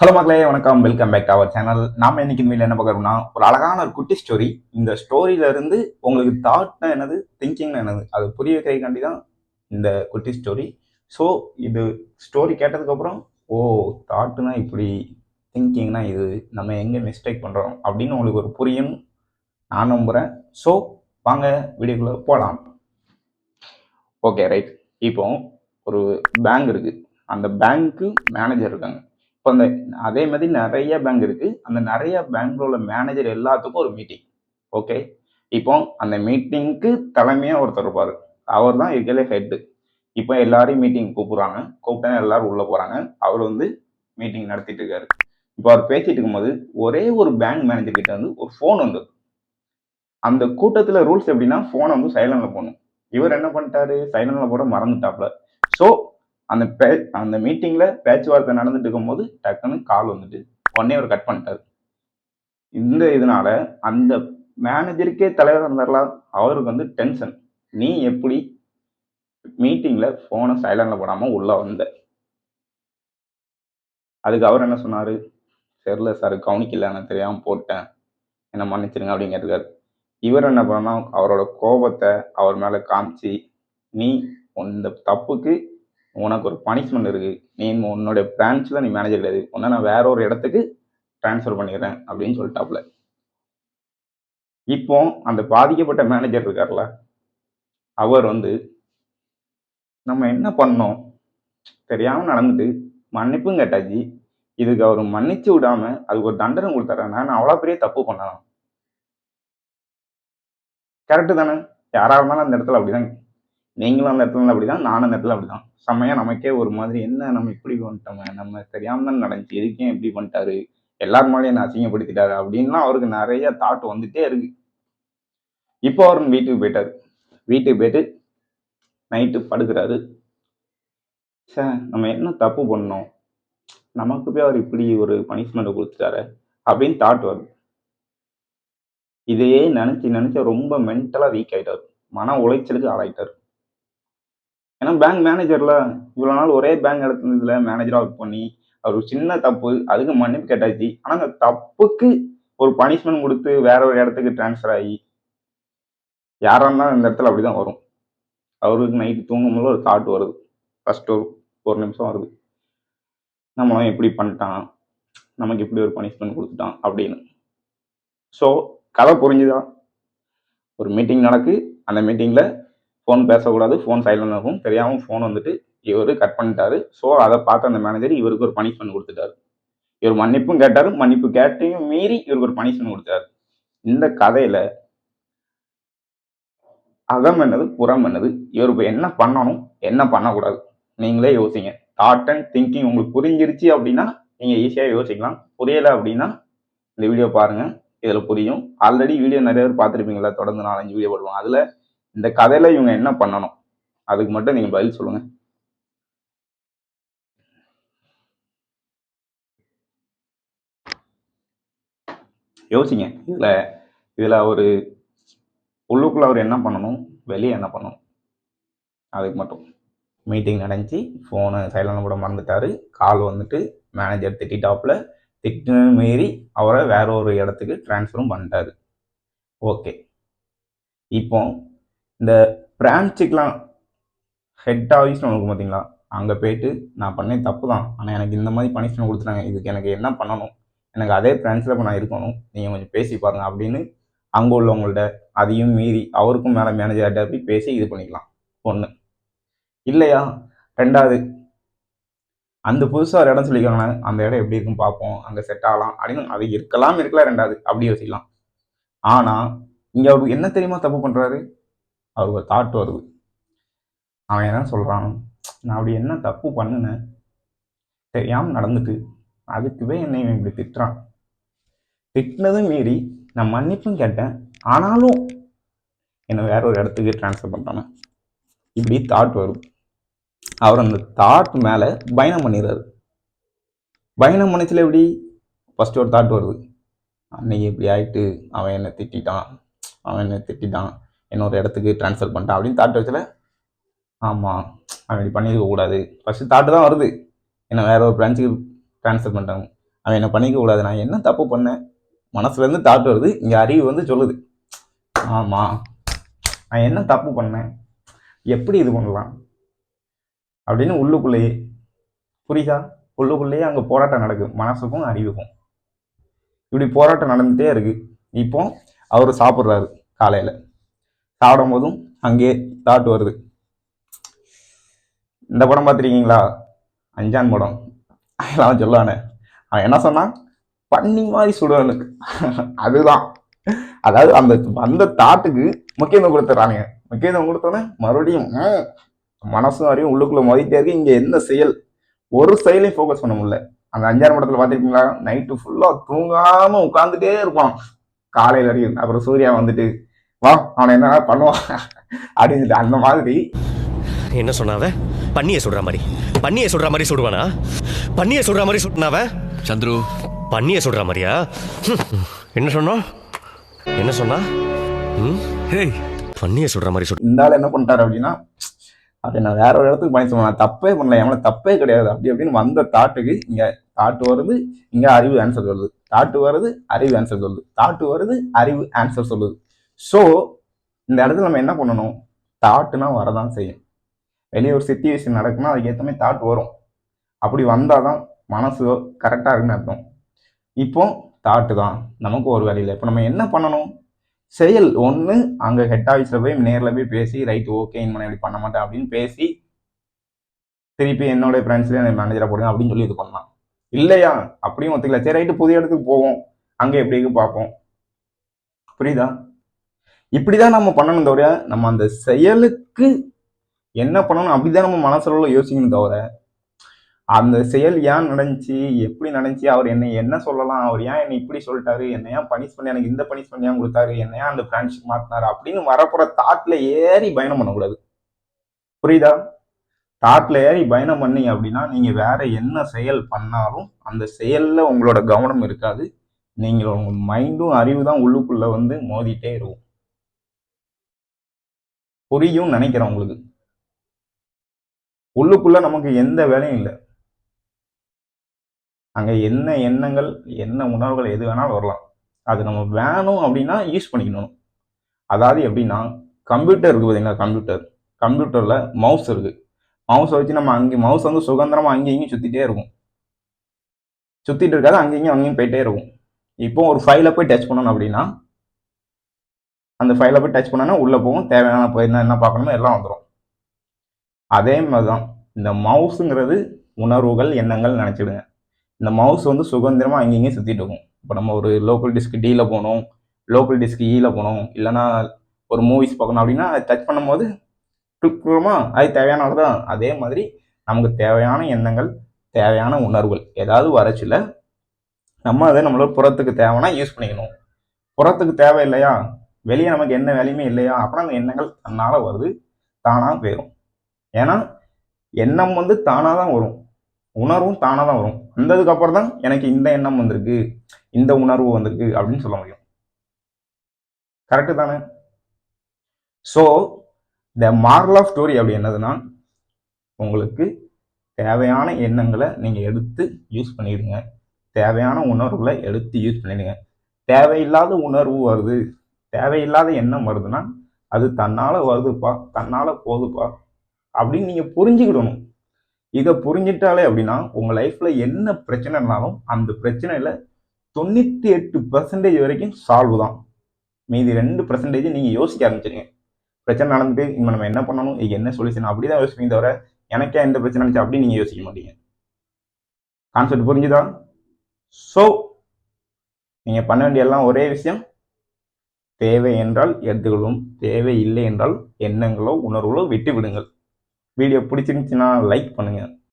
Hello மக்களே வணக்கம். Welcome back to our channel நாம் இன்னைக்கு இந்த என்ன பார்க்குறோம்னா ஒரு அழகான ஒரு குட்டி ஸ்டோரி இந்த ஸ்டோரியில இருந்து உங்களுக்கு தாட்னா என்னது திங்கிங்னா என்னது அது புரிய வைக்கிறதுக்காண்டி தான் இந்த குட்டி ஸ்டோரி ஸோ இது ஸ்டோரி கேட்டதுக்கப்புறம் ஓ தாட்டுனா இப்படி திங்கிங்னா இது நம்ம எங்கே மிஸ்டேக் பண்ணுறோம் அப்படின்னு உங்களுக்கு ஒரு புரியும். நான் நம்புகிறேன் ஸோ வாங்க வீடியோக்குள்ளே போகலாம் ஓகே ரைட் இப்போ ஒரு பேங்க் இருக்குது அந்த பேங்க்கு மேனேஜர் இருக்காங்க. இப்போ அந்த அதே மாதிரி நிறைய பேங்க் இருக்கு. அந்த நிறைய பேங்க்ல உள்ள மேனேஜர் எல்லாத்துக்கும் ஒரு மீட்டிங் ஓகே இப்போ அந்த மீட்டிங்க்கு தலைமையாக ஒருத்தர் இருப்பார். அவர் தான் இருக்கிறதே ஹெட்டு இப்போ எல்லாரையும் மீட்டிங் கூப்பிடுறாங்க. கூப்பிட்டா எல்லாரும் உள்ள போறாங்க. அவர் வந்து மீட்டிங் நடத்திட்டு இருக்காரு. இப்போ அவர் பேசிட்டு இருக்கும்போது ஒரே ஒரு பேங்க் மேனேஜர் கிட்ட வந்து ஒரு ஃபோன் வந்தது. அந்த கூட்டத்தில் ரூல்ஸ் எப்படின்னா ஃபோனை வந்து சைலண்டில் போகணும் இவர் என்ன பண்ணிட்டாரு? சைலண்டில் போட மறந்துட்டாப்ல ஸோ அந்த பே அந்த மீட்டிங்கில் பேச்சுவார்த்தை நடந்துட்டு இருக்கும்போது டக்குன்னு கால் வந்துட்டு உடனே அவர் கட் பண்ணிட்டாரு. இந்த இதனால அந்த மேனேஜருக்கே தலைவர் இருந்தார்லாம் அவருக்கு வந்து டென்ஷன் நீ எப்படி மீட்டிங்கில் ஃபோனை சைலண்டில் போடாமல் உள்ளே வந்த? அதுக்கு அவர் என்ன சொன்னார்? தெரில சார் கவனிக்கல நான் தெரியாமல் போட்டேன். என்ன மன்னிச்சிருங்க அப்படிங்கிறதுக்காரு இவர் என்ன பண்ணால் அவரோட கோபத்தை அவர் மேலே காமிச்சு நீ இந்த தப்புக்கு உனக்கு ஒரு பனிஷ்மெண்ட் இருக்கு. நீ உன்னோட பிரான்ச்சில் நீ மேனேஜர் கிடையாது. உன்னை நான் வேற ஒரு இடத்துக்கு ட்ரான்ஸ்ஃபர் பண்ணிடுறேன் அப்படின்னு சொல்லிட்டாப்ல. இப்போ அந்த பாதிக்கப்பட்ட மேனேஜர் இருக்கார்ல அவர் வந்து நம்ம என்ன பண்ணோம்? தெரியாமல் நடந்துட்டு மன்னிப்பும் கேட்டாச்சு. இதுக்கு அவர் மன்னிச்சு விடாம அதுக்கு ஒரு தண்டனை கொடுத்தாரு? நான் அவ்வளோ பெரிய தப்பு பண்ணலாம். கரெக்டு தானே? யாராக இருந்தாலும் அந்த இடத்துல அப்படிதான் நீங்களும் அந்த இடத்துல அப்படிதான் நானும் அந்த இடத்துல அப்படிதான். செம்மையா நமக்கே ஒரு மாதிரி என்ன நம்ம இப்படி பண்ணிட்டோமே? நம்ம தெரியாம தான் நடந்துச்சு. எதுக்கே இப்படி பண்ணிட்டாரு? எல்லார் மேலேயும் என்ன அசிங்கப்படுத்திட்டாரு அப்படின்லாம் அவருக்கு நிறைய தாட் வந்துட்டே இருக்கு. இப்போ அவர் வீட்டுக்கு போயிட்டாரு. வீட்டுக்கு போயிட்டு நைட்டு படுக்கிறாரு. சார் நம்ம என்ன தப்பு பண்ணோம்? நமக்கு போய் அவர் இப்படி ஒரு பனிஷ்மெண்ட் கொடுத்துட்டாரு அப்படின்னு தாட் வருது. இதையே நினைச்சு நினைச்சு ரொம்ப மென்டலா வீக் ஆயிட்டாரு. மன உளைச்சலுக்கு ஆளாயிட்டாரு. ஏன்னா பேங்க் மேனேஜர்ல இவ்வளவு நாள் ஒரே பேங்க் இடத்துல மேனேஜரா ஒர்க் பண்ணி அவர் ஒரு சின்ன தப்பு அதுக்கு மன்னிப்பு கேட்டாச்சு. ஆனா அந்த தப்புக்கு ஒரு பனிஷ்மெண்ட் கொடுத்து வேற ஒரு இடத்துக்கு டிரான்ஸ்ஃபர் ஆகி யாரா இருந்தாலும் இந்த இடத்துல அப்படிதான் வரும். அவருக்கு நைட்டு தூங்கும்போது ஒரு தாட் வருது. ஃபர்ஸ்ட் ஒரு ஒரு நிமிஷம் வருது. நம்மளும் எப்படி பண்ணிட்டான். நமக்கு இப்படி ஒரு பனிஷ்மெண்ட் கொடுத்துட்டான் அப்படின்னு. ஸோ கதை புரிஞ்சுதான் ஒரு மீட்டிங் நடக்கு. அந்த மீட்டிங்கில் ஃபோன் பேசக்கூடாது ஃபோன் சைலண்ட் இருக்கும் தெரியாமல் ஃபோன் வந்துட்டு இவர் கட் பண்ணிட்டாரு. ஸோ அதை பார்த்த அந்த மேனேஜர் இவருக்கு ஒரு பனிஷ்மெண்ட் கொடுத்துட்டாரு. இவர் மன்னிப்பும் கேட்டார். மன்னிப்பு கேட்டையும் மீறி இவருக்கு ஒரு பனிஷ்மெண்ட் கொடுத்தாரு இந்த கதையில அகம் என்னது புறம் என்னது இவர் இப்போ என்ன பண்ணணும் என்ன பண்ணக்கூடாது? நீங்களே யோசிங்க. தாட் அண்ட் திங்கிங் உங்களுக்கு புரிஞ்சிருச்சு அப்படின்னா நீங்கள் ஈஸியாக யோசிக்கலாம். புரியலை அப்படின்னா இந்த வீடியோ பாருங்கள் இதில் புரியும். ஆல்ரெடி வீடியோ நிறைய பேர் பார்த்துருப்பீங்களா தொடர்ந்து நாலஞ்சு வீடியோ போடுவாங்க. அதில் இந்த கதையில இவங்க என்ன பண்ணணும்? அதுக்கு மட்டும் நீங்க பதில் சொல்லுங்க. யோசிங்க. இதுல இதுல ஒரு உள்ளுக்குள்ள அவர் என்ன பண்ணணும்? வெளியே என்ன பண்ணணும்? அதுக்கு மட்டும். மீட்டிங் நடந்துச்சு. ஃபோனை சைலண்ட் கூட மறந்துட்டாரு. கால் வந்துட்டு மேனேஜர் திட்டாப்புல திட்டு மீறி அவரை வேற ஒரு இடத்துக்கு டிரான்ஸ்ஃபரும் பண்ணிட்டாரு. ஓகே இப்போ இந்த பிரான்ச்சுக்கெலாம் ஹெட் ஆஃபீஸ்னு ஒன்று இருக்கும் பார்த்தீங்களா அங்கே போயிட்டு நான் பண்ணேன் தப்பு தான். ஆனால் எனக்கு இந்த மாதிரி பனிஷ்மெண்ட் கொடுத்துட்டாங்க. இதுக்கு எனக்கு என்ன பண்ணணும்? எனக்கு அதே பிரான்ச்சில் இப்போ நான் இருக்கணும். நீங்கள் கொஞ்சம் பேசி பாருங்கள் அப்படின்னு அங்கே உள்ளவங்கள்ட்ட அதையும் மீறி அவருக்கும் மேலே மேனேஜர்கிட்ட போய் பேசி இது பண்ணிக்கலாம். ஒன்று இல்லையா? ரெண்டாவது அந்த புதுசாக ஒரு இடம் சொல்லிக்கோங்க அந்த இடம் எப்படி இருக்கும் பார்ப்போம். அங்கே செட் ஆகலாம். அப்படின்னு அது இருக்கலாம் இருக்கலாம் ரெண்டாவது. அப்படி யோசிக்கலாம். ஆனால் இங்கே அவருக்கு என்ன தெரியுமா தப்பு பண்ணுறாரு அவருக்கு ஒரு தாட் வருது அவன் என்ன சொல்கிறான் நான் அப்படி என்ன தப்பு பண்ணுனேன் தெரியாமல் நடந்துட்டு அதுக்குவே என்னை இப்படி திட்டுறான். திட்டினதும் மீறி நான் மன்னிப்பும் கேட்டேன். ஆனாலும் என்னை வேற ஒரு இடத்துக்கு ட்ரான்ஸ்ஃபர் பண்ணுறானே இப்படி தாட் வரும். அவர் அந்த தாட் மேலே பயணம் பண்ணிடுறாரு. பயணம் பண்ணச்சில் எப்படி? ஃபஸ்ட்டு ஒரு தாட் வருது. அன்னைக்கு இப்படி ஆகிட்டு அவன் என்னை திட்டான் அவன் என்னை திட்டான் இன்னொரு இடத்துக்கு ட்ரான்ஸ்ஃபர் பண்ணிட்டேன் அப்படின்னு தாட் வச்சல ஆமாம் அவன் இப்படி பண்ணியிருக்க கூடாது. ஃபஸ்ட்டு தாட்டு தான் வருது. என்ன வேற ஒரு பிரான்ச்சுக்கு ட்ரான்ஸ்ஃபர் பண்ணிட்டாங்க. அவன் என்ன பண்ணிக்க கூடாது? நான் என்ன தப்பு பண்ணேன்? மனசுலேருந்து தாட் வருது. இங்கே அறிவு வந்து சொல்லுது. ஆமாம் நான் என்ன தப்பு பண்ணேன்? எப்படி இது பண்ணலாம்? அப்படின்னு உள்ளுக்குள்ளேயே புரியுதா? உள்ளுக்குள்ளேயே அங்கே போராட்டம் நடக்குது. மனசுக்கும் அறிவுக்கும். இப்படி போராட்டம் நடந்துகிட்டே இருக்குது இப்போ அவர் சாப்பிட்றாரு காலையில். சாப்பிடும் போதும் அங்கேயே தாட் வருது. இந்த படம் பார்த்துருக்கீங்களா? அஞ்சான் படம். அதெல்லாம் சொல்லுவானே அவன் என்ன சொன்னான்? பண்ணி மாதிரி சுடுவனுக்கு அதுதான். அதாவது அந்த அந்த தாட்டுக்கு முக்கியத்துவம் கொடுத்துட்றானுங்க முக்கியத்துவம் கொடுத்தோன்னே மறுபடியும் மனசும் வரையும் உள்ளுக்குள்ள மொதிட்டே இருக்கு. இங்கே எந்த செயல்? ஒரு செயலையும் ஃபோக்கஸ் பண்ண முடியல. அந்த அஞ்சாறு படத்தில் பார்த்துருக்கீங்களா? நைட்டு ஃபுல்லாக தூங்காமல் உட்காந்துட்டே இருப்பான். காலையில் வரைக்கும் அப்புறம் சூர்யா வந்துட்டு வா அவனை என்ன பண்ணுவான்? அப்படின்னு சொல்லிட்டு அந்த மாதிரி. என்ன சொன்னாவ? பண்ணிய சொல்ற மாதிரி. பண்ணிய சொல்ற மாதிரி சுடுவானா பண்ணிய சொல்ற மாதிரி சுட்டினாவ சந்துரு. பண்ணிய சொல்ற மாதிரியா? என்ன சொன்னா? என்ன சொன்னா? ம்? ஹேய் பண்ணிய சொல்ற மாதிரி இந்த ஆள் என்ன பண்ணிட்டாரு அப்படின்னா அதை நான் வேற ஒரு இடத்துக்கு பயன் சொல்லுவேன் தப்பே பண்ணல. என் மேல தப்பே கிடையாது. அப்படி அப்படின்னு வந்த தாட்டுக்கு இங்க தாட்டு வருது இங்க அறிவு ஆன்சர் சொல்லுது. தாட்டு வருது அறிவு ஆன்சர் சொல்லுது. தாட்டு வருது அறிவு ஆன்சர் சொல்லுது. ஸோ இந்த இடத்துல நம்ம என்ன பண்ணணும்? தாட்டுனா வரதான் செய்யும். வெளியே ஒரு சுச்சுவேஷன் நடக்குன்னா அதுக்கு ஏற்ற மாதிரி தாட் வரும். அப்படி வந்தால் தான் மனசு கரெக்டாக இருக்குன்னு அர்த்தம். இப்போ தாட்டு தான். நமக்கு ஒரு வேலையில் இப்போ நம்ம என்ன பண்ணணும்? செயல் ஒன்று அங்கே ஹெட் ஆஃபீஸில் போய் நேரில் போய் பேசி ரைட் ஓகே இனிமே இப்படி பண்ண மாட்டேன் அப்படின்னு பேசி திருப்பி என்னோட ஃப்ரெண்ட்ஸ்லேயே என் மேனேஜரை போடுங்க அப்படின்னு சொல்லி இது பண்ணலாம். இல்லையா? அப்படியும் ஒத்துக்கல. சரி ரைட்டு புதிய இடத்துக்கு போவோம். அங்கே எப்படி இருக்கு பார்ப்போம். புரியுதா? இப்படி தான் நம்ம பண்ணணும் தவிர நம்ம அந்த செயலுக்கு என்ன பண்ணணும் அப்படிதான் நம்ம மனசுல யோசிக்கணும் தவிர அந்த செயல் ஏன் நடந்துச்சு எப்படி நடந்துச்சு அவர் என்னை என்ன சொல்லலாம் அவர் ஏன் என்னை இப்படி சொல்லிட்டாரு என்ன ஏன் பனிஷ் பண்ணி எனக்கு இந்த பனிஷ் பண்ணி ஏன் கொடுத்தாரு என்ன ஏன் அந்த ஃப்ரெண்ட்ஷிப் மாத்தினாரு அப்படின்னு வரப்போற தாட்ல ஏறி பயணம் பண்ணக்கூடாது. புரியுதா? தாட்ல ஏறி பயணம் பண்ணீங்க அப்படின்னா நீங்க வேற என்ன செயல் பண்ணாலும் அந்த செயல்ல உங்களோட கவனம் இருக்காது. நீங்கள் உங்க மைண்டும் அறிவு தான் உள்ளுக்குள்ள வந்து மோதிட்டே இருக்கும். புரியும் நினைக்கிறேன் உங்களுக்கு. உள்ளுக்குள்ள நமக்கு எந்த வேலையும் இல்லை. அங்க என்ன எண்ணங்கள் என்ன உணர்வுகள் எது வேணாலும் வரலாம். அது நம்ம வேணும் அப்படின்னா யூஸ் பண்ணிக்கணும். அதாவது எப்படின்னா கம்ப்யூட்டர் இருக்கு பார்த்தீங்களா கம்ப்யூட்டர் கம்ப்யூட்டர்ல மவுஸ் இருக்கு. மவுஸை வச்சு நம்ம அங்கே மவுஸ் வந்து சுதந்திரமா அங்கேயும் இங்கேயும் சுத்திட்டே இருக்கும். சுத்திட்டு இருக்காது அங்கேயும் அங்கேயும் போயிட்டே இருக்கும். இப்போ ஒரு ஃபைலை போய் டச் பண்ணணும் அப்படின்னா அந்த ஃபைலை போய் டச் பண்ணோன்னா உள்ளே போகும். தேவையான போய் என்ன என்ன பார்க்கணுமோ எல்லாம் வந்துடும் அதே மாதிரி தான் இந்த மவுஸுங்கிறது உணர்வுகள் எண்ணங்கள் நினச்சிடுங்க. இந்த மவுஸ் வந்து சுதந்திரமாக அங்கேயும் சுற்றிட்டு இருக்கும். இப்போ நம்ம ஒரு லோக்கல் டிஸ்க் டியில் போகணும் லோக்கல் டிஸ்க் ஈயில் போகணும் இல்லைன்னா ஒரு மூவிஸ் பார்க்கணும் அப்படின்னா அதை டச் பண்ணும்போது கிளிக்குமா அது தேவையான அளவு தான் அதே மாதிரி நமக்கு தேவையான எண்ணங்கள் தேவையான உணர்வுகள் ஏதாவது வரச்சில நம்ம அதை நம்மளோட புறத்துக்கு தேவைன்னா யூஸ் பண்ணிக்கணும். புறத்துக்கு தேவை இல்லையா வெளியே நமக்கு என்ன வேலையுமே இல்லையா? அப்புறம் அந்த எண்ணங்கள் தன்னால் வருது தானாக போயிடும் ஏன்னா எண்ணம் வந்து தானாக தான் வரும். உணர்வும் தானாக தான் வரும். வந்ததுக்கு அப்புறம் தான் எனக்கு இந்த எண்ணம் வந்திருக்கு இந்த உணர்வு வந்திருக்கு அப்படின்னு சொல்ல முடியும். கரெக்டு தானே? So the moral of story அப்படி என்னதுன்னா உங்களுக்கு தேவையான எண்ணங்களை நீங்கள் எடுத்து யூஸ் பண்ணிடுங்க. தேவையான உணர்வுகளை எடுத்து யூஸ் பண்ணிடுங்க. தேவையில்லாத உணர்வு வருது. தேவையில்லாத எண்ணம் வருதுன்னா அது தன்னால் வருதுப்பா தன்னால் போகுதுப்பா அப்படின்னு நீங்கள் புரிஞ்சுக்கிடணும். இதை புரிஞ்சிட்டாலே அப்படின்னா உங்கள் லைஃப்பில் என்ன பிரச்சனைனாலும் அந்த பிரச்சனையில் தொண்ணூற்றி எட்டு பர்சன்டேஜ் வரைக்கும் சால்வ் தான். மீதி ரெண்டு பர்சன்டேஜ் நீங்கள் யோசிக்க ஆரம்பிச்சிருங்க. பிரச்சனை நடந்துட்டு இப்போ நம்ம என்ன பண்ணணும்? இது என்ன சொல்யூஷன் அப்படி தான் யோசிப்பீங்க தவிர எனக்கே எந்த பிரச்சனை இருந்துச்சு அப்படின்னு நீங்கள் யோசிக்க மாட்டீங்க. கான்செப்ட் புரிஞ்சுதா? ஸோ நீங்கள் பண்ண வேண்டிய எல்லாம் ஒரே விஷயம் தேவை என்றால் எடுத்துக்கொள்ளும் தேவை இல்லை என்றால் எண்ணங்களோ உணர்வுகளோ விட்டு விடுங்கள் வீடியோ பிடிச்சிருந்துச்சுன்னா லைக் பண்ணுங்கள்